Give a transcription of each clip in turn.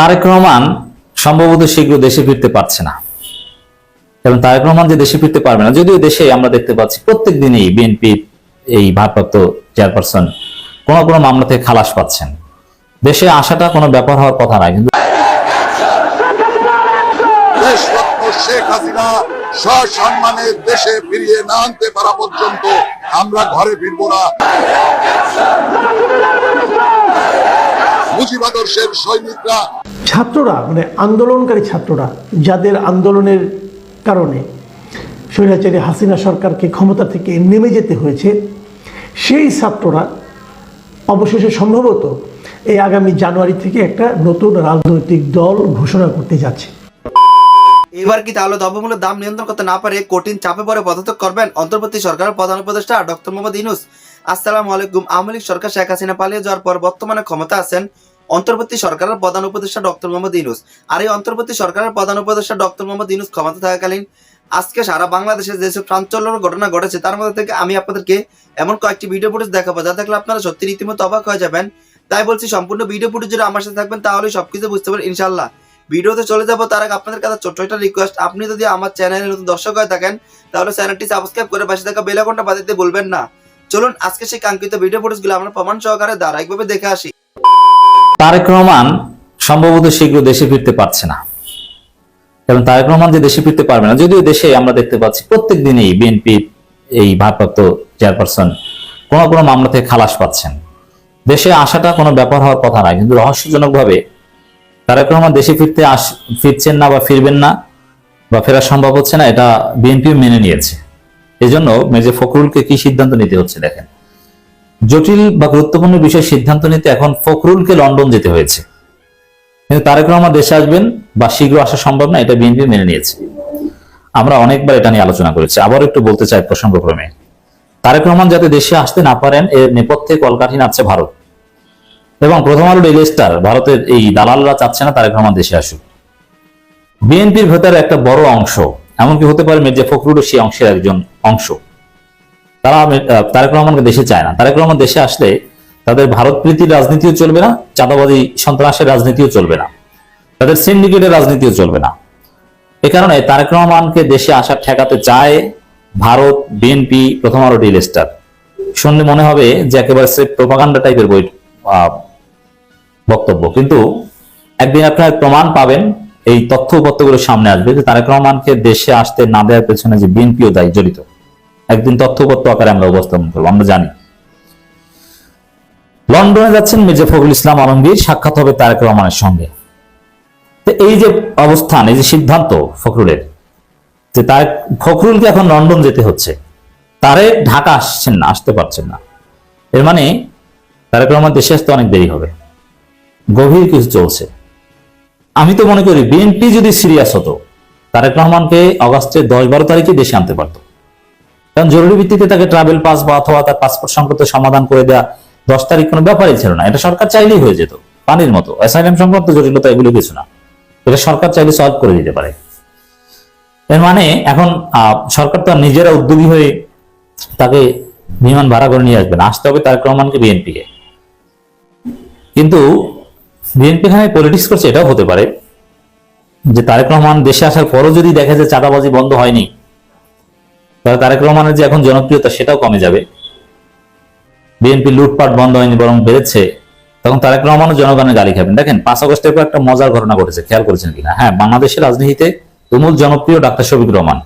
তারেক রহমান সম্ভবত শীঘ্র দেশে ফিরতে পারছে না। এবং তারেক রহমান যে দেশে ফিরতে পারবে না, যদিও দেশে আমরা দেখতে পাচ্ছি প্রত্যেক দিনই বিএনপি এই ভারপ্রাপ্ত চেয়ারপারসন কোন কোন মামলা থেকে খালাস পাচ্ছেন। দেশে আসাটা কোনো ব্যাপার হওয়ার কথা নয়, কিন্তু দেশে না পর্যন্ত আমরা ঘরে ফিরবো না। মুজিবাদর্শের সৈনিকরা। ছাত্ররা মানে আন্দোলনকারী ছাত্ররা যাদের আন্দোলনের কারণে স্বৈরাচারী হাসিনা সরকারকে ক্ষমতা থেকে নেমে যেতে হয়েছে সেই ছাত্ররা অবশেষে সম্ভবত এই আগামী জানুয়ারি থেকে একটা নতুন রাজনৈতিক দল ঘোষণা করতে যাচ্ছে। এবার কি তাহলে দ্রব্যমূল্যের দাম নিয়ন্ত্রণ করতে না পারে? কঠিন চাপে পড়ে পদত্যাগ করবেন অন্তর্বর্তী সরকারের প্রধান উপদেষ্টা ডক্টর মোহাম্মদ ইনুস আসসালামু আলাইকুম। আওয়ামী লীগ সরকার শেখ হাসিনা পালিয়ে যাওয়ার পর বর্তমানে ক্ষমতা আছেন অন্তর্বর্তী সরকারের প্রধান উপদেষ্টা ডক্টর মোহাম্মদ ইনুস আর এই অন্তর্বর্তী সরকারের প্রধান উপদেষ্টা ডক্টর মোহাম্মদ ইনুস ক্ষমতা থাকাকালীন আজকে সারা বাংলাদেশে যেসব চাঞ্চল্যের ঘটনা ঘটেছে, তার মধ্যে থেকে আমি আপনাদেরকে এমন কয়েকটি ভিডিও ফুটেজ দেখাবো যা দেখলে আপনারা সত্যি রীতিমতো অবাক হয়ে যাবেন। তাই বলছি, সম্পূর্ণ ভিডিও ফুটেজ যদি আমার সাথে থাকবেন তাহলে সবকিছু বুঝতে পারবেন ইনশাল্লাহ ভিডিওতে চলে যাব, তার আগে আপনাদের কাছে ছোট্ট একটা রিকোয়েস্ট আপনি যদি আমার চ্যানেলে নতুন দর্শক হয়ে থাকেন, তাহলে চ্যানেলটি সাবস্ক্রাইব করে পাশে থাকা বেল আইকনটা বাজাতে বলবেন না। চলুন, আজকে সেই কাঙ্ক্ষিত ভিডিও ফুটেজগুলো আমরা প্রমাণ সহকারে ধারাবাহিকভাবে দেখে আসি। তারেক রহমান সম্ভবত শীঘ্র দেশে ফিরতে পারছে না। কারণ তারেক রহমান যে দেশে ফিরতে পারবে না, যদিও দেশে আমরা দেখতে পাচ্ছি প্রত্যেক দিনই বিএনপি এই ভারপ্রাপ্ত চেয়ারপারসন কোন কোন মামলা থেকে খালাস পাচ্ছেন। দেশে আসাটা কোনো ব্যাপার হওয়ার কথা নয়, কিন্তু রহস্যজনকভাবে তারেক রহমান দেশে ফিরতে আস, ফিরছেন না বা ফিরবেন না বা ফেরা সম্ভব হচ্ছে না, এটা বিএনপিও মেনে নিয়েছে। এজন্য মেজে ফখরুলকে কি সিদ্ধান্ত নিতে হচ্ছে দেখেন। জটিল বা গুরুত্বপূর্ণ বিষয় সিদ্ধান্ত নিতে এখন ফখরুলকে লন্ডন যেতে হয়েছে। কিন্তু তারেক রহমান দেশে আসবেন বা শীঘ্র আসা সম্ভব না, এটা বিএনপি মেনে নিয়েছে। আমরা অনেকবার এটা নিয়ে আলোচনা করেছি। আবার একটু বলতে চাই প্রসঙ্গক্রমে। তারেক রহমান যাতে দেশে আসতে না পারেন, এর নেপথ্যে কলকাঠি নাচছে ভারত। এবং প্রথম আলো ডেইলি স্টার, ভারতের এই দালালরা চাচ্ছে না তারেক রহমান দেশে আসুক। বিএনপির ভেতরে একটা বড় অংশ, এমনকি হতে পারে মির্জা ফখরুলও সেই অংশের একজন অংশ। তারা তারেক রহমানকে দেশে চায় না। তারেক রহমান দেশে আসলে তাদের ভারত প্রীতির রাজনীতিও চলবে না চাঁদাবাদী সন্ত্রাসের রাজনীতিও চলবে না। তাদের সিন্ডিকেটের রাজনীতিও চলবে না। এ কারণে তারেক রহমানকে দেশে আসার ঠেকাতে চায় ভারত, বিএনপি, প্রথম আলো ডিল স্টার। শুনলে মনে হবে যে একেবারে সে প্রোপাগান্ডা টাইপের বই বক্তব্য। কিন্তু একদিন আপনার প্রমাণ পাবেন, এই তথ্য উপত্যগুলো সামনে আসবে যে তারেক রহমানকে দেশে আসতে না দেওয়ার পেছনে যে বিএনপিও দায়ী, জড়িত। একদিন তথ্যপত্র আকারে আমরা উপস্থাপন করব, আমরা জানি। লন্ডনে যাচ্ছেন মির্জা ফখরুল ইসলাম আলমগীর, সাক্ষাৎ হবে তারেক রহমানের সঙ্গে। তো এই যে অবস্থান, এই যে সিদ্ধান্ত ফখরুলের, যে তারেক, ফখরুলকে এখন লন্ডন যেতে হচ্ছে, তারে ঢাকা আসছেন না, আসতে পারছেন না। এর মানে তারেক রহমান দেশে আসতে অনেক দেরি হবে। গভীর কিছু চলছে। আমি তো মনে করি, বিএনপি যদি সিরিয়াস হতো, তারেক রহমানকে অগাস্টের দশ বারো তারিখে দেশে আনতে পারতো। কারণ জরুরি ভিত্তিতে তাকে ট্রাভেল পাস বা অথবা তার পাসপোর্ট সংক্রান্ত সমাধান করে দেওয়া দশ তারিখ কোনো ব্যাপারই ছিল না। এটা সরকার চাইলেই হয়ে যেত, পানির মতো। অ্যাসাইলাম সংক্রান্ত জটিলতা এগুলো কিছু না। এটা সরকার চাইলে সলভ করে দিতে পারে। এর মানে এখন সরকার তো নিজেরা উদ্যোগী হয়ে তাকে বিমান ভাড়া করে নিয়ে আসবে না। আসতে হবে তারেক রহমানকে বিএনপি কে কিন্তু বিএনপি এখানে পলিটিক্স করছে, এটাও হতে পারে যে তারেক রহমান দেশে আসার পরও যদি দেখা যায় চাঁদাবাজি বন্ধ হয়নি তাহলে তারেক রহমানের যে এখন জনপ্রিয়তা সেটাও কমে যাবে। বিএনপি লুটপাট বন্ধ হয়নি বরং বেড়েছে, তখন তারেক রহমানও জনগণের গালি খাবেন। দেখেন, পাঁচ আগস্টের পর একটা মজার ঘটনা ঘটেছে, খেয়াল করেছেন কিনা? হ্যাঁ বাংলাদেশের রাজনীতিতে তুমুল জনপ্রিয় ডাক্তার শফিক রহমান।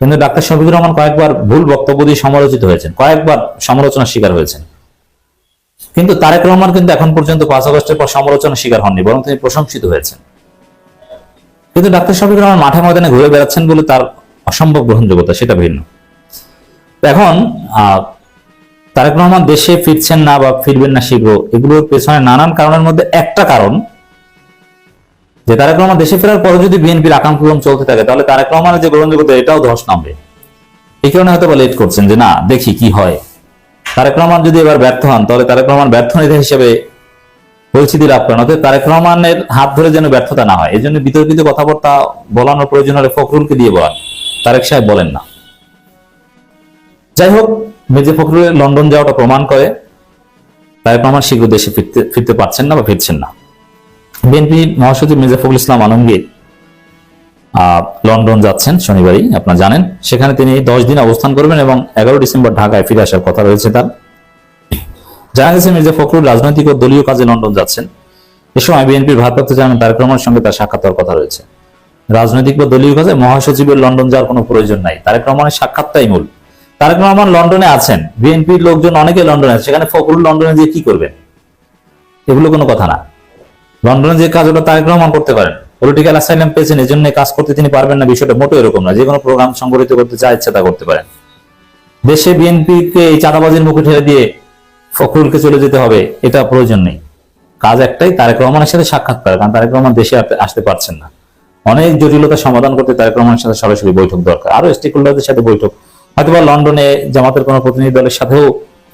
কিন্তু ডাক্তার শফিক রহমান কয়েকবার ভুল বক্তব্য দিয়ে সমালোচিত হয়েছেন, কয়েকবার সমালোচনার শিকার হয়েছেন। কিন্তু তারেক রহমান কিন্তু এখন পর্যন্ত পাঁচ আগস্টের পর সমালোচনার শিকার হননি, বরং তিনি প্রশংসিত হয়েছেন। কিন্তু ডাক্তার শফিক রহমান মাঠে ময়দানে ঘুরে বেড়াচ্ছেন বলে তার অসম্ভব গ্রহণযোগ্যতা, সেটা ভিন্ন। এখন তারেক রহমান দেশে ফিরছেন না বা ফিরবেন না শীঘ্র, এগুলোর পেছনে নানান কারণের মধ্যে একটা কারণ, যে তারেক রহমান দেশে ফেরার পরে যদি বিএনপির আকাঙ্ক্ষা চলতে থাকে, তাহলে তারেক রহমানের যে গ্রহণযোগ্যতা, এটাও ধস নামবে। এই কারণে হয়তো লেট করছেন যে, না, দেখি কি হয়। তারেক রহমান যদি এবার ব্যর্থ হন, তাহলে তারেক রহমান ব্যর্থ নেতা হিসেবে পরিচিতি লাভ করেন। অতএব তারেক রহমানের হাত ধরে যেন ব্যর্থতা না হয় এই জন্য বিতর্কিত কথাবার্তা বলানোর প্রয়োজন হলে ফখরুলকে দিয়ে বলান। তারেক সাহেব বলেন না। যাই হোক মির্জা ফখরুলের লন্ডন যাওয়াটা প্রমাণ করে। তারেক রহমান শীঘ্র দেশে ফিরতে ফিরতে পারছেন না বা ফিরছেন না। বিএনপি মহাসচিব মির্জা ফখরুল ইসলাম আলমগীর লন্ডন যাচ্ছেন শনিবারই, আপনারা জানেন। সেখানে তিনি দশ দিন অবস্থান করবেন এবং এগারো ডিসেম্বর ঢাকায় ফিরে আসার কথা রয়েছে তার। জানা গেছে মির্জা ফখরুল রাজনৈতিক ও দলীয় কাজে লন্ডন যাচ্ছেন। এ সময় বিএনপির ভারপ্রাপ্ত চেয়ারম্যান তারেক রহমানের সঙ্গে তার সাক্ষাৎ কথা রয়েছে। রাজনৈতিক বা দলীয় কাজে মহাসচিবের লন্ডন যাওয়ার কোনো প্রয়োজন নাই। তারেক রহমানের সাক্ষাৎটাই মূল। তারেক রহমান লন্ডনে আছেন। বিএনপির লোকজন অনেকে লন্ডনে আছে। সেখানে ফখরুল লন্ডনে গিয়ে কি করবেন? এগুলো কোনো কথা না। লন্ডনে যে কাজ ওটা তারেক রহমান করতে পারেন পলিটিক্যাল অ্যাসাইলাম পেয়েছেন এই জন্য কাজ করতে তিনি পারবেন না, বিষয়টা মোটেও এরকম না। যে কোনো প্রোগ্রাম সংগঠিত করতে যা ইচ্ছা তা করতে পারেন। দেশে বিএনপিকে এই চাঁদাবাজির মুখে ঠেলে দিয়ে ফখরুলকে চলে যেতে হবে, এটা প্রয়োজন নেই। কাজ একটাই তারেক রহমানের সাথে সাক্ষাৎ করা, কারণ তারেক রহমান দেশে আসতে পারছেন না। অনেক জটিলতা সমাধান করতে তারেক রহমানের সাথে সরাসরি বৈঠক দরকার। আরও স্টেক হোল্ডারদের সাথে বৈঠক। হয়তোবা লন্ডনে জামাতের কোনো প্রতিনিধি দলের সাথেও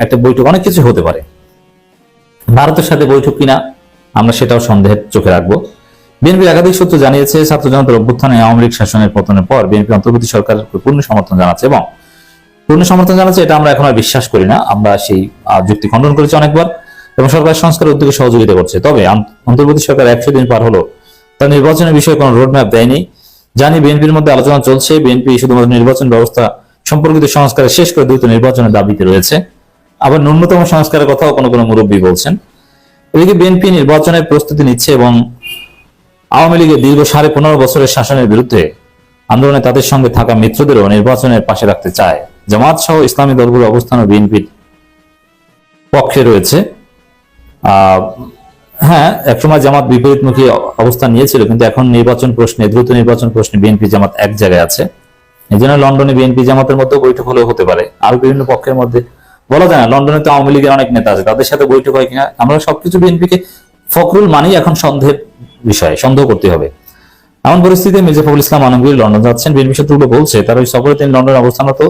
একটা বৈঠক, অনেক কিছু হতে পারে। ভারতের সাথে বৈঠক কিনা, আমরা সেটাও সন্দেহের চোখে রাখব। বিএনপির একাধিক সূত্র জানিয়েছে, ছাত্র জনতার অভ্যুত্থানে আওয়ামী লীগ শাসনের পতনের পর বিএনপি অন্তর্বর্তী সরকার পূর্ণ সমর্থন জানাচ্ছে এবং পূর্ণ সমর্থন জানাচ্ছে, এটা আমরা এখন আর বিশ্বাস করি না। আমরা সেই যুক্তি খণ্ডন করেছি অনেকবার এবং সরকার সংস্কারের উদ্যোগে সহযোগিতা করছে। তবে অন্তর্বর্তী সরকার একশো দিন পার হলো তার নির্বাচনের বিষয়ে কোনো রোডম্যাপ দেয়নি। জানি বিএনপির মধ্যে আলোচনা চলছে। বিএনপি শুধুমাত্র নির্বাচন ব্যবস্থা সম্পর্কিত সংস্কার শেষ করে দ্রুত নির্বাচনের দাবিতে রয়েছে। আবার ন্যূনতম সংস্কারের কথাও কোনো কোনো মুরব্বী বলছেন। এদিকে বিএনপি নির্বাচনের প্রস্তুতি নিচ্ছে এবং আওয়ামী লীগের দীর্ঘ সাড়ে পনেরো বছরের শাসনের বিরুদ্ধে আন্দোলনে তাদের সঙ্গে থাকা মিত্রদেরও নির্বাচনের পাশে রাখতে চায়। জামাত সহ ইসলামী দলগুলোর অবস্থান বিএনপির পক্ষে রয়েছে। হ্যাঁ একসময় জামাত বিপরীতমুখী অবস্থান নিয়েছিল, কিন্তু এখন নির্বাচন প্রশ্নে, দ্রুত নির্বাচন প্রশ্নে বিএনপি জামাত এক জায়গায় আছে। এই জন্য লন্ডনে বিএনপি জামাতের মধ্যে বৈঠক হলেও হতে পারে। আরও বিভিন্ন পক্ষের মধ্যে, বলা যায় না, লন্ডনে তো আওয়ামী লীগের অনেক নেতা আছে, তাদের সাথে বৈঠক হয় কিনা, আমরা সবকিছু বিএনপিকে ফখরুল মানেই এখন সন্দেহের বিষয়, সন্দেহ করতে হবে। এমন পরিস্থিতিতে মির্জা ফখরুল ইসলাম আলমগীর লন্ডন যাচ্ছেন বিএনপি সূত্রগুলো বলছে, তার ওই সফরে তিনি লন্ডনে অবস্থানরত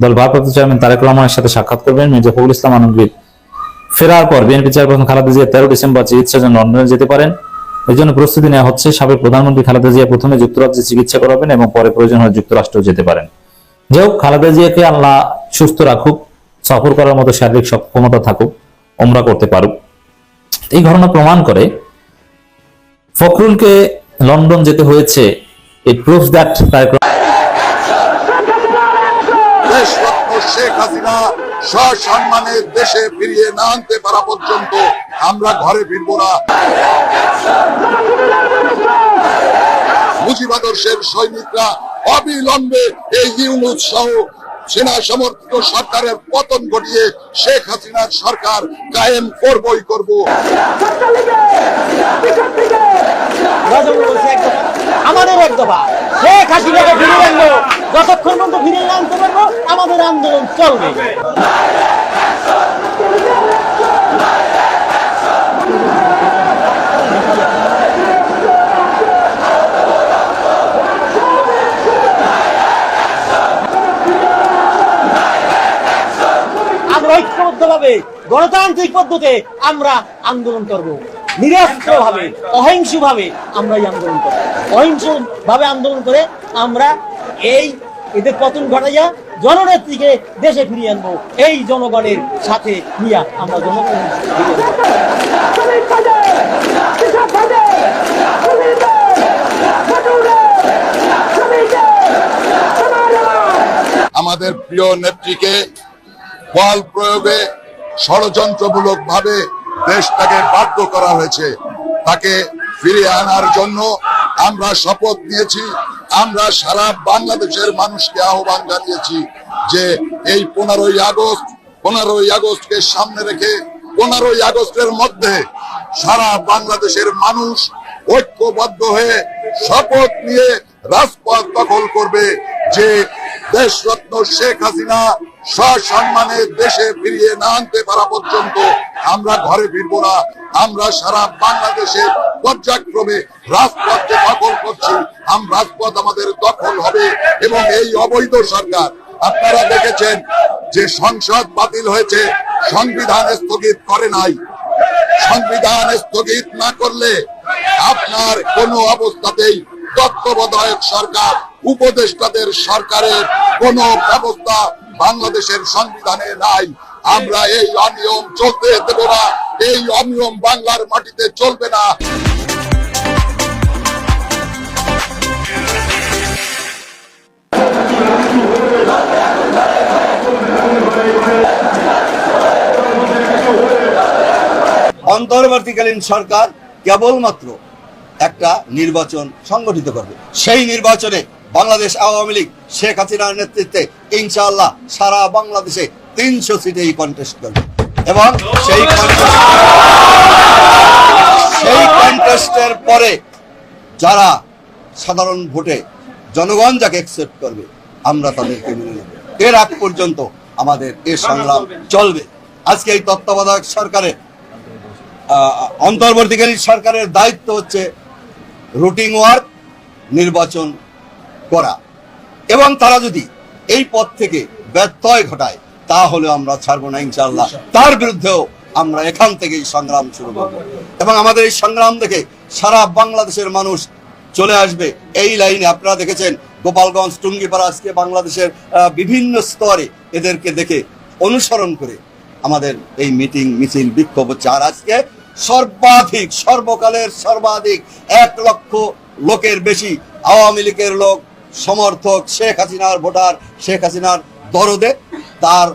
দল ভারপ্রাপ্ত চেয়ারম্যান তারেক রহমানের সাথে সাক্ষাৎ করবেন মির্জা ফখরুল ইসলাম আলমগীর ফেরার পর বিএনপি চেয়ারপারসন খালেদা জিয়া তেরো ডিসেম্বর চিকিৎসার জন্য লন্ডনে যেতে পারেন। এই জন্য প্রস্তুতি নেওয়া হচ্ছে। সাবেক প্রধানমন্ত্রী খালেদা জিয়া প্রথমে যুক্তরাজ্যে চিকিৎসা করাবেন এবং পরে প্রয়োজন হয় যুক্তরাষ্ট্র যেতে পারেন। যাই হোক, খালেদা জিয়াকে আল্লাহ সুস্থ রাখুক, সফর করার মতো শারীরিক সক্ষমতা থাকুক ওমরা করতে পারুক। এই ঘটনা প্রমাণ করে ফখরুলকে লন্ডন যেতে হয়েছে। ইট প্রুভস দ্যাট হাসিনা সসম্মানে দেশে ফিরিয়ে না আনতে পারা পর্যন্ত আমরা ঘরে ফিরব না। মুজিবাদর্শের সৈনিকরা অবিলম্বে এই ইউনুৎসাহ সহ সেনা সমর্থিত সরকারের পতন ঘটিয়ে শেখ হাসিনার সরকার কায়েম করবই করব। আমাদের শেখ হাসিনাকে ফিরে আনব যতক্ষণ পর্যন্ত ফিরে আনতে পারব, আমাদের আন্দোলন চলবে। ঐক্যবদ্ধভাবে গণতান্ত্রিক পদ্ধতিতে আমরা আন্দোলন করব নিরস্ত্র ভাবে অহিংস ভাবে আমরা এই আন্দোলন করব অহিংস ভাবে আন্দোলন করে আমরা এই এদের পতন ঘটাইয়া জননেত্রীকে দেশে ফিরিয়ে আনব এই জনগণের সাথে নিয়ে আমরা আনব। আমাদের প্রিয় নেত্রীকে বল প্রয়োগে ষড়যন্ত্রমূলক ভাবে দেশটাকে বাধ্য করা হয়েছে। তাকে ফিরিয়ে আনার জন্য আমরা শপথ নিয়েছি আমরা সারা বাংলাদেশের মানুষকে আহ্বান জানিয়েছি যে এই পনেরোই আগস্ট, পনেরোই আগস্টকে সামনে রেখে পনেরোই আগস্টের মধ্যে সারা বাংলাদেশের মানুষ ঐক্যবদ্ধ হয়ে শপথ নিয়ে রাজপথ দখল করবে যে দেশরত্ন শেখ হাসিনা সসম্মানে দেশে ফিরিয়ে না আনতে পারা পর্যন্ত আমরা ঘরে ফিরবো না। আমরা সারা বাংলাদেশে পর্যায়ক্রমে রাজপথকে দখল করছি। আম রাজপথ আমাদের দখল হবে এবং এই অবৈধ সরকার, আপনারা দেখেছেন যে সংসদ বাতিল হয়েছে, সংবিধান স্থগিত করে নাই। সংবিধান স্থগিত না করলে আপনার কোনো অবস্থাতেই তত্ত্বাবধায়ক সরকার, উপদেষ্টাদের সরকারের কোন ব্যবস্থা বাংলাদেশের সংবিধানে নাই। আমরা এই অনিয়ম চলতে দেব না। এই অনিয়ম বাংলার মাটিতে চলবে না। অন্তর্বর্তীকালীন সরকার কেবলমাত্র একটা নির্বাচন সংগঠিত করবে। সেই নির্বাচনে বাংলাদেশ আওয়ামী লীগ, শেখ হাসিনার নেতৃত্বে ইনশাআল্লাহ সারা বাংলাদেশে তিনশো সিটে এই কন্টেস্ট করবে। এবং সেই সেই কন্টেস্টের পরে যারা সাধারণ ভোটে জনগণ যাকে একসেপ্ট করবে, আমরা তাদেরকে মেনে নেব। এর আগ পর্যন্ত আমাদের এ সংগ্রাম চলবে। আজকে এই তত্ত্বাবধায়ক সরকারের অন্তর্বর্তীকালীন সরকারের দায়িত্ব হচ্ছে রুটিন ওয়ার্ক, নির্বাচন করা। এবং তারা যদি এই পথ থেকে ব্যত্যয় ঘটায় তাহলে আমরা ছাড়বো না ইনশাল্লাহ তার বিরুদ্ধেও আমরা এখান থেকেই সংগ্রাম শুরু করব। এবং আমাদের এই সংগ্রাম দেখে সারা বাংলাদেশের মানুষ চলে আসবে এই লাইনে। আপনারা দেখেছেন গোপালগঞ্জ টুঙ্গিপাড়া আজকে বাংলাদেশের বিভিন্ন স্তরে এদেরকে দেখে অনুসরণ করে আমাদের এই মিটিং মিছিল বিক্ষোভ হচ্ছে। আর আজকে সর্বাধিক সর্বকালের সর্বাধিক এক লক্ষ লোকের বেশি আওয়ামী লীগের লোক সমর্থক শেখ হাসিনার ভোটার শেখ হাসিনার দরদে। তার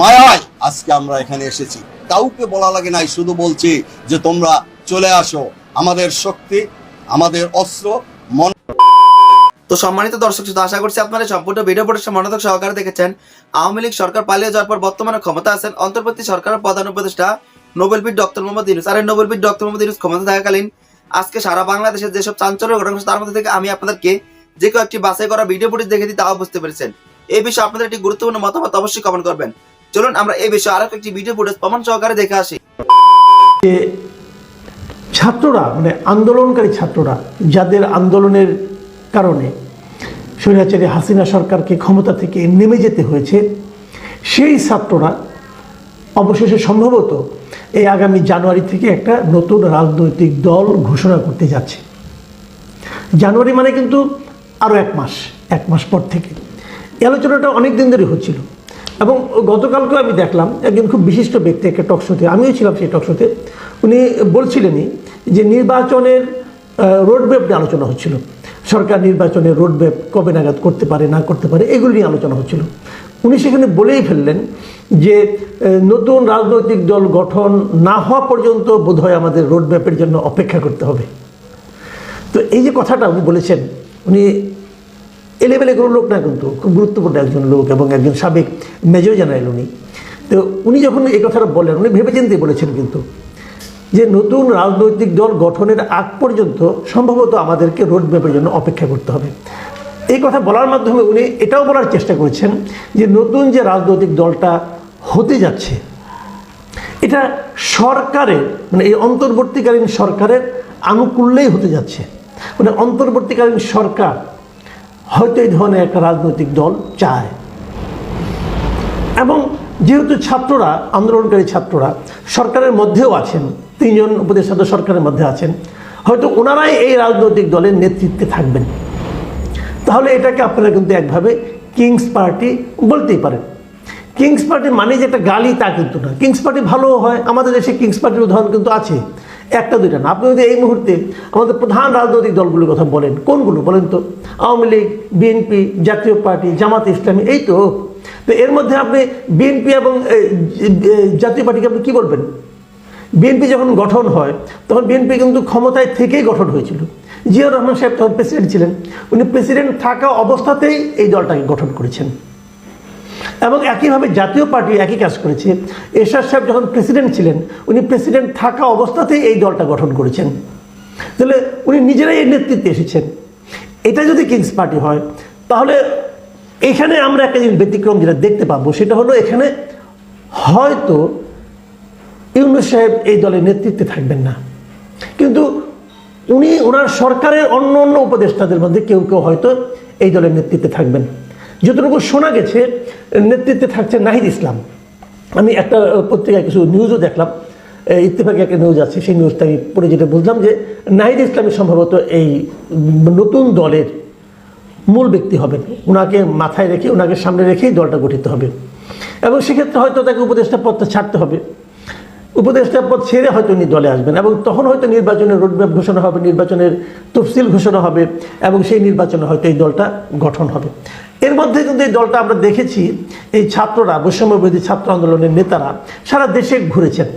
মায়ায় আজকে আমরা এখানে এসেছি। কাউকে বলা লাগে নাই, শুধু বলছি যে তোমরা চলে আসো। আমাদের শক্তি, আমাদের অস্ত্র, মন তো সম্মানিত দর্শক শুধু আশা করছি আপনারা সম্পূর্ণ ভিডিও পড়ে মনোযোগ সহকারে দেখেছেন। আওয়ামী লীগ সরকার পালিয়ে যাওয়ার পর বর্তমানে ক্ষমতা আছেন অন্তর্বর্তী সরকারের প্রধান উপদেষ্টা নোবেলবিদ ডক্টর মোহাম্মদ ইউনুস। আর এই ডক্টর মোহাম্মদ ইউনুস ক্ষমতা থাকাকালীন আজকে সারা বাংলাদেশের যেসব চাঞ্চল্য ঘটনা তার মধ্যে থেকে আমি আপনাদেরকে যে কয়েকটি বাছাই করা ভিডিও ফুটেজ দেখে দিই, তাও বুঝতে পেরেছেন। এই বিষয়ে আপনাদের একটি গুরুত্বপূর্ণ মতামত অবশ্যই কমেন্ট করবেন। চলুন, আমরা এই বিষয়ে আরও একটি ভিডিও ফুটেজ প্রমাণ সহকারে দেখে আসি। ছাত্ররা মানে আন্দোলনকারী ছাত্ররা, যাদের আন্দোলনের কারণে স্বৈরাচারী হাসিনা সরকারকে ক্ষমতা থেকে নেমে যেতে হয়েছে, সেই ছাত্ররা অবশেষে সম্ভবত এই আগামী জানুয়ারি থেকে একটা নতুন রাজনৈতিক দল ঘোষণা করতে যাচ্ছে। জানুয়ারি মানে কিন্তু আরও এক মাস এক মাস পর থেকে। এই আলোচনাটা অনেক দিন ধরে হচ্ছিল। এবং গতকালকেও আমি দেখলাম একজন খুব বিশিষ্ট ব্যক্তি একটা টকশোতে আমিও ছিলাম সেই টকশোতে উনি বলছিলেনই যে নির্বাচনের রোডম্যাপ নিয়ে আলোচনা হচ্ছিল। সরকার নির্বাচনের রোডম্যাপ কবে নাগাদ করতে পারে, না করতে পারে, এগুলো নিয়ে আলোচনা হচ্ছিল। উনি সেখানে বলেই ফেললেন যে নতুন রাজনৈতিক দল গঠন না হওয়া পর্যন্ত বোধহয় আমাদের রোডম্যাপের জন্য অপেক্ষা করতে হবে। তো এই যে কথাটা উনি বলেছেন উনি এলেবেলে কোনো লোক না কিন্তু, খুব গুরুত্বপূর্ণ একজন লোক এবং একজন সাবেক মেজর জেনারেল উনি। তো উনি যখন এই কথাটা বললেন উনি ভেবেচিন্তে বলেছেন কিন্তু যে নতুন রাজনৈতিক দল গঠনের আগ পর্যন্ত সম্ভবত আমাদেরকে রোড ম্যাপের জন্য অপেক্ষা করতে হবে। এই কথা বলার মাধ্যমে উনি এটাও বলার চেষ্টা করেছেন যে নতুন যে রাজনৈতিক দলটা হতে যাচ্ছে, এটা সরকারের মানে এই অন্তর্বর্তীকালীন সরকারের আনুকূল্যেই হতে যাচ্ছে। মানে অন্তর্বর্তীকালীন সরকার হয়তো এই ধরনের একটা রাজনৈতিক দল চায়। এবং যেহেতু ছাত্ররা, আন্দোলনকারী ছাত্ররা সরকারের মধ্যেও আছেন, তিনজন উপদেষ্টা তো সরকারের মধ্যে আছেন, হয়তো ওনারাই এই রাজনৈতিক দলের নেতৃত্বে থাকবেন। তাহলে এটাকে আপনারা কিন্তু একভাবে কিংস পার্টি বলতেই পারেন। কিংস পার্টি মানে যে একটা গালি তা কিন্তু না। কিংস পার্টি ভালো হয়, আমাদের দেশে কিংস পার্টির উদাহরণ কিন্তু আছে। একটা, দুইটা না। আপনি যদি এই মুহূর্তে আমাদের প্রধান রাজনৈতিক দলগুলোর কথা বলেন, কোনগুলো বলেন তো? আওয়ামী লীগ, বিএনপি, জাতীয় পার্টি, জামাত ইসলামী, এই তো। তো এর মধ্যে আপনি বিএনপি এবং জাতীয় পার্টিকে আপনি কী বলবেন? বিএনপি যখন গঠন হয়, তখন বিএনপি কিন্তু ক্ষমতায় থেকেই গঠন হয়েছিল। জিয়াউর রহমান সাহেব তখন প্রেসিডেন্ট ছিলেন। উনি প্রেসিডেন্ট থাকা অবস্থাতেই এই দলটাকে গঠন করেছেন। এবং একইভাবে জাতীয় পার্টি একই কাজ করেছে। এরশাদ সাহেব যখন প্রেসিডেন্ট ছিলেন, উনি প্রেসিডেন্ট থাকা অবস্থাতেই এই দলটা গঠন করেছেন। তাহলে উনি নিজেরাই এর নেতৃত্বে এসেছেন। এটা যদি কিংস পার্টি হয়, তাহলে এখানে আমরা একটা জিনিস ব্যতিক্রম যেটা দেখতে পাবো, সেটা হলো এখানে হয়তো ইউনুস সাহেব এই দলের নেতৃত্বে থাকবেন না। কিন্তু উনি, ওনার সরকারের অন্য অন্য উপদেষ্টাদের মধ্যে কেউ কেউ হয়তো এই দলের নেতৃত্বে থাকবেন। যতটুকু শোনা গেছে, নেতৃত্বে থাকছে নাহিদ ইসলাম। আমি একটা পত্রিকায় কিছু নিউজও দেখলাম। ইত্তেফাকে একটা নিউজ আছে, সেই নিউজটা আমি পড়ে যেটা বুঝলাম যে, নাহিদ ইসলামী সম্ভবত এই নতুন দলের মূল ব্যক্তি হবেন। ওনাকে মাথায় রেখে ওনাকে সামনে রেখেই দলটা গঠিত হবে। এবং সেক্ষেত্রে হয়তো তাকে উপদেষ্টা পদটা ছাড়তে হবে। উপদেষ্টা পদ ছেড়ে হয়তো উনি দলে আসবেন এবং তখন হয়তো নির্বাচনের রোডম্যাপ ঘোষণা হবে, নির্বাচনের তফসিল ঘোষণা হবে এবং সেই নির্বাচনে হয়তো এই দলটা গঠন হবে। এর মধ্যে কিন্তু এই দলটা আমরা দেখেছি, এই ছাত্ররা বৈষম্যবিরোধী ছাত্র আন্দোলনের নেতারা সারা দেশে ঘুরেছেন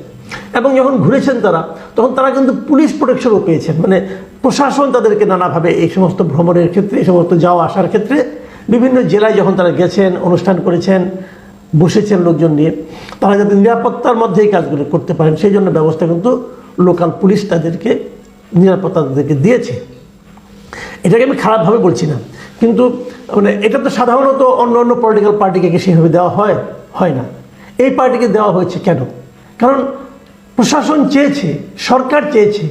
এবং যখন ঘুরেছেন তারা, তখন তারা কিন্তু পুলিশ প্রোটেকশনও পেয়েছেন। মানে প্রশাসন তাদেরকে নানাভাবে এই সমস্ত ভ্রমণের ক্ষেত্রে, এই সমস্ত যাওয়া আসার ক্ষেত্রে বিভিন্ন জেলায় যখন তারা গেছেন, অনুষ্ঠান করেছেন বসেছেন লোকজন নিয়ে, তারা যাতে নিরাপত্তার মধ্যে এই কাজগুলো করতে পারেন, সেই জন্য ব্যবস্থা কিন্তু লোকাল পুলিশ তাদেরকে নিরাপত্তা তাদেরকে দিয়েছে। এটাকে আমি খারাপভাবে বলছি না। কিন্তু মানে এটা তো সাধারণত অন্য অন্য পলিটিক্যাল পার্টিকে সেভাবে দেওয়া হয়? হয় না। এই পার্টিকে দেওয়া হয়েছে কেন? কারণ প্রশাসন চেয়েছে, সরকার চেয়েছে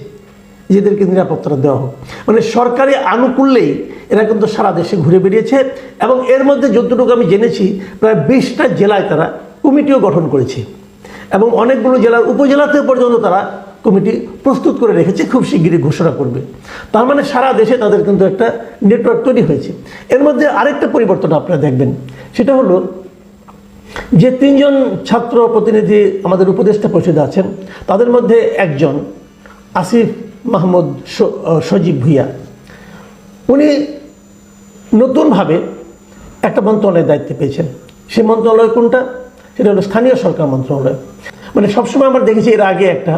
যে এদেরকে নিরাপত্তা দেওয়া হোক। মানে সরকারি আনুকূল্যেই এরা কিন্তু সারা দেশে ঘুরে বেরিয়েছে এবং এর মধ্যে যতটুকু আমি জেনেছি, প্রায় বিশটা জেলায় তারা কমিটিও গঠন করেছে। এবং অনেকগুলো জেলার উপজেলাতে পর্যন্ত তারা কমিটি প্রস্তুত করে রেখেছে, খুব শিগগিরই ঘোষণা করবে। তার মানে সারা দেশে তাদের কিন্তু একটা নেটওয়ার্ক তৈরি হয়েছে। এর মধ্যে আরেকটা পরিবর্তন আপনারা দেখবেন, সেটা হলো যে তিনজন ছাত্র প্রতিনিধি আমাদের উপদেষ্টা পরিষদে আছেন, তাদের মধ্যে একজন আসিফ মাহমুদ সজীব ভুইয়া। উনি নতুনভাবে একটা মন্ত্রণালয়ের দায়িত্ব পেয়েছেন। সেই মন্ত্রণালয় কোনটা? সেটা হলো স্থানীয় সরকার মন্ত্রণালয়। মানে সবসময় আমরা দেখেছি এর আগে একটা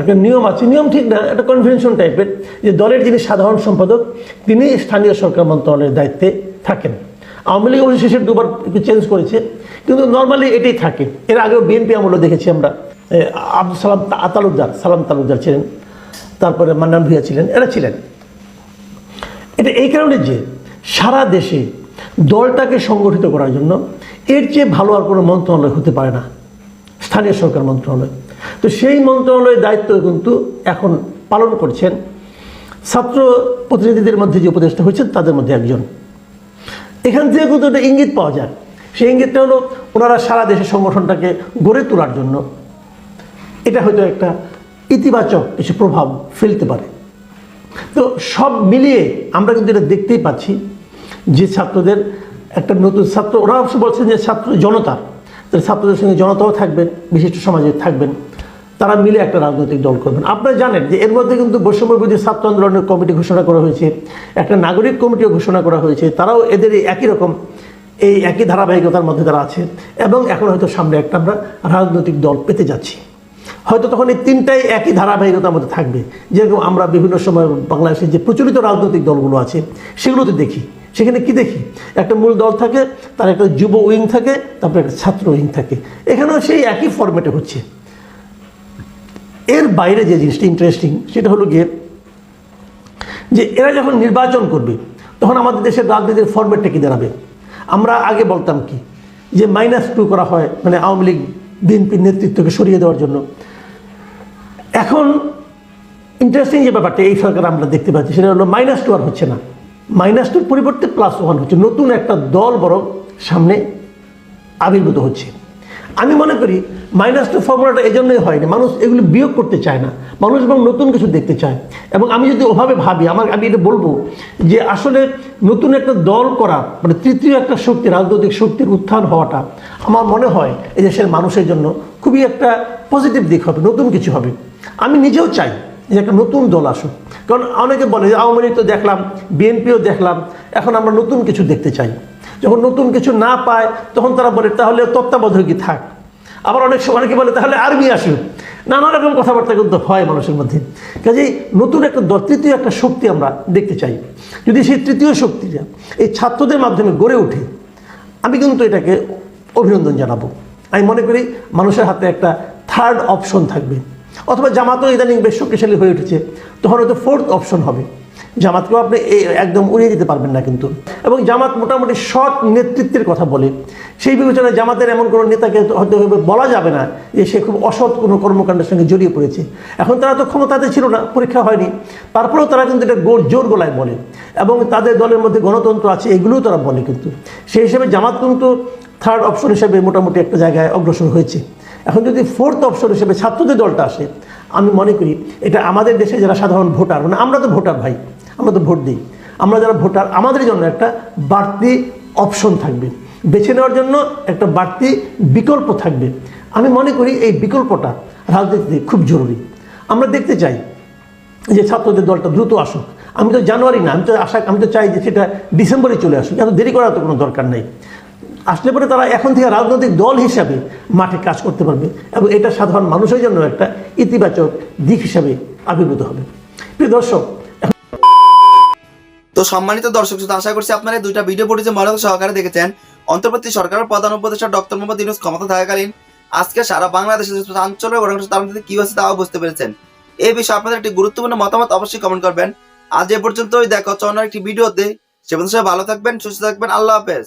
একটা নিয়ম আছে। নিয়ম ঠিক না, একটা কনভেনশন টাইপের যে দলের যিনি সাধারণ সম্পাদক, তিনি স্থানীয় সরকার মন্ত্রণালয়ের দায়িত্বে থাকেন। আওয়ামী লীগ অবশ্য দুবার একটু চেঞ্জ করেছে, কিন্তু নর্মালি এটাই থাকে। এর আগেও বিএনপি আমলে দেখেছি আমরা। আব্দুল সালাম তালুকদার সালাম তালুকদার ছিলেন। তারপরে মান্নান ভুইয়া ছিলেন, এরা ছিলেন। এটা এই কারণে যে সারা দেশে দলটাকে সংগঠিত করার জন্য এর চেয়ে ভালো আর কোনো মন্ত্রণালয় হতে পারে না। স্থানীয় সরকার মন্ত্রণালয়। তো সেই মন্ত্রণালয়ের দায়িত্ব কিন্তু এখন পালন করছেন ছাত্র প্রতিনিধিদের মধ্যে যে উপদেষ্টা হয়েছেন, তাদের মধ্যে একজন। এখান থেকে কিন্তু একটা ইঙ্গিত পাওয়া যায়। সেই ইঙ্গিতটা হলো ওনারা সারা দেশের সংগঠনটাকে গড়ে তোলার জন্য এটা হয়তো একটা ইতিবাচক কিছু প্রভাব ফেলতে পারে। তো সব মিলিয়ে আমরা কিন্তু এটা দেখতেই পাচ্ছি যে ছাত্রদের একটা নতুন ছাত্র, ওরা অবশ্য বলছেন যে ছাত্র জনতা, তাহলে ছাত্রদের সঙ্গে জনতাও থাকবেন, বিশিষ্ট সমাজে থাকবেন, তারা মিলে একটা রাজনৈতিক দল করবেন। আপনারা জানেন যে এর মধ্যে কিন্তু বৈষম্য বিরোধী ছাত্র আন্দোলনের কমিটি ঘোষণা করা হয়েছে, একটা নাগরিক কমিটিও ঘোষণা করা হয়েছে, তারাও এদের একই রকম, এই একই ধারাবাহিকতার মধ্যে তারা আছে, এবং এখন হয়তো সামনে একটা আমরা রাজনৈতিক দল পেতে যাচ্ছি। হয়তো তখন এই তিনটাই একই ধারাবাহিকতার মধ্যে থাকবে। যেরকম আমরা বিভিন্ন সময় বাংলাদেশের যে প্রচলিত রাজনৈতিক দলগুলো আছে, সেগুলোতে দেখি। সেখানে কি দেখি? একটা মূল দল থাকে, তার একটা যুব উইং থাকে, তারপরে একটা ছাত্র উইং থাকে। এখানেও সেই একই ফরম্যাটে হচ্ছে। এর বাইরে যে জিনিসটা ইন্টারেস্টিং সেটা হলো গিয়ে যে এরা যখন নির্বাচন করবে, তখন আমাদের দেশের রাজনীতির ফরম্যাটটা কি দাঁড়াবে? আমরা আগে বলতাম কি? যে মাইনাস টু করা হয় মানে আওয়ামী লীগ, বিএনপির নেতৃত্বকে সরিয়ে দেওয়ার জন্য। এখন ইন্টারেস্টিং যে ব্যাপারটা এই সরকার আমরা দেখতে পাচ্ছি, সেটা হলো মাইনাস টু আর হচ্ছে না। মাইনাস টুর পরিবর্তে প্লাস ওয়ান হচ্ছে। নতুন একটা দল বড় সামনে আবির্ভূত হচ্ছে। আমি মনে করি মাইনাস টু ফর্মুলাটা এই জন্যই হয়নি। মানুষ এগুলি বিয়োগ করতে চায় না। মানুষ এবং নতুন কিছু দেখতে চায়। এবং আমি যদি ওভাবে ভাবি, আমার আমি এটা বলব যে আসলে নতুন একটা দল করা মানে তৃতীয় একটা শক্তি, রাজনৈতিক শক্তির উত্থান হওয়াটা আমার মনে হয় এই দেশের মানুষের জন্য খুবই একটা পজিটিভ দিক হবে, নতুন কিছু হবে। আমি নিজেও চাই যে একটা নতুন দল আসুক। কারণ অনেকে বলে যে আওয়ামী লীগ তো দেখলাম, বিএনপিও দেখলাম, এখন আমরা নতুন কিছু দেখতে চাই। যখন নতুন কিছু না পায়, তখন তারা বলে, তাহলে তত্ত্বাবধায়কই থাক। আবার অনেক সময় অনেকে বলে, তাহলে আর্মি আসুক। নানা রকম কথাবার্তা কিন্তু হয় মানুষের মধ্যে। কাজেই নতুন একটা তৃতীয় একটা শক্তি আমরা দেখতে চাই। যদি সেই তৃতীয় শক্তিটা এই ছাত্রদের মাধ্যমে গড়ে ওঠে, আমি কিন্তু এটাকে অভিনন্দন জানাব। আমি মনে করি মানুষের হাতে একটা থার্ড অপশন থাকবে। অথবা জামাতও ইদানিং বেশ শক্তিশালী হয়ে উঠেছে। তখন হয়তো ফোর্থ অপশন হবে। জামাতকেও আপনি একদম উড়িয়ে দিতে পারবেন না কিন্তু। এবং জামাত মোটামুটি সৎ নেতৃত্বের কথা বলে। সেই বিবেচনায় জামাতের এমন কোনো নেতাকে হয়তো বলা যাবে না যে সে খুব অসৎ কোনো কর্মকাণ্ডের সঙ্গে জড়িয়ে পড়েছে। এখন তারা তো ক্ষমতাতে ছিল না, পরীক্ষা হয়নি। তারপরেও তারা কিন্তু এটা গোর জোর গলায় বলে। এবং তাদের দলের মধ্যে গণতন্ত্র আছে, এগুলোও তারা বলে কিন্তু। সেই হিসেবে জামাত কিন্তু থার্ড অপশন হিসেবে মোটামুটি একটা জায়গায় অগ্রসর হয়েছে। এখন যদি ফোর্থ অপশন হিসেবে ছাত্রদের দলটা আসে, আমি মনে করি এটা আমাদের দেশে যারা সাধারণ ভোটার মানে আমরা তো ভোটার ভাই আমরা তো ভোট দিই। আমরা যারা ভোটার, আমাদের জন্য একটা বাড়তি অপশন থাকবে। বেছে নেওয়ার জন্য একটা বাড়তি বিকল্প থাকবে। আমি মনে করি এই বিকল্পটা রাজনীতিতে খুব জরুরি। আমরা দেখতে চাই যে ছাত্রদের দলটা দ্রুত আসুক। আমি তো জানুয়ারি না, আমি তো আশা, আমি তো চাই যে সেটা ডিসেম্বরে চলে আসুক। এত দেরি করার তো কোনো দরকার নেই। আসলে পরে তারা এখন থেকে রাজনৈতিক দল হিসাবে মাঠে কাজ করতে পারবে এবং এটা সাধারণ মানুষের জন্য একটা ইতিবাচক দিক হিসাবে আবির্ভূত হবে। প্রিয় দর্শক তো সম্মানিত দর্শক শুধু আশা করছি আপনারা দুইটা ভিডিও পড়েছে মনোযোগ সহকারে দেখেছেন। অন্তর্বর্তী সরকারের প্রধান উপদেষ্টা ডক্টর মোহাম্মদ ইউনুস ক্ষমতা থাকাকালীন আজকে সারা বাংলাদেশে আঞ্চলিক ঘটনা কি হচ্ছে তাও বুঝতে পেরেছেন। এই বিষয়ে আপনাদের একটি গুরুত্বপূর্ণ মতামত অবশ্যই কমেন্ট করবেন। আজ এ পর্যন্তই, দেখা অন্য একটি ভিডিওতে সে পর্যন্ত ভালো থাকবেন, সুস্থ থাকবেন, আল্লাহ হাফেজ।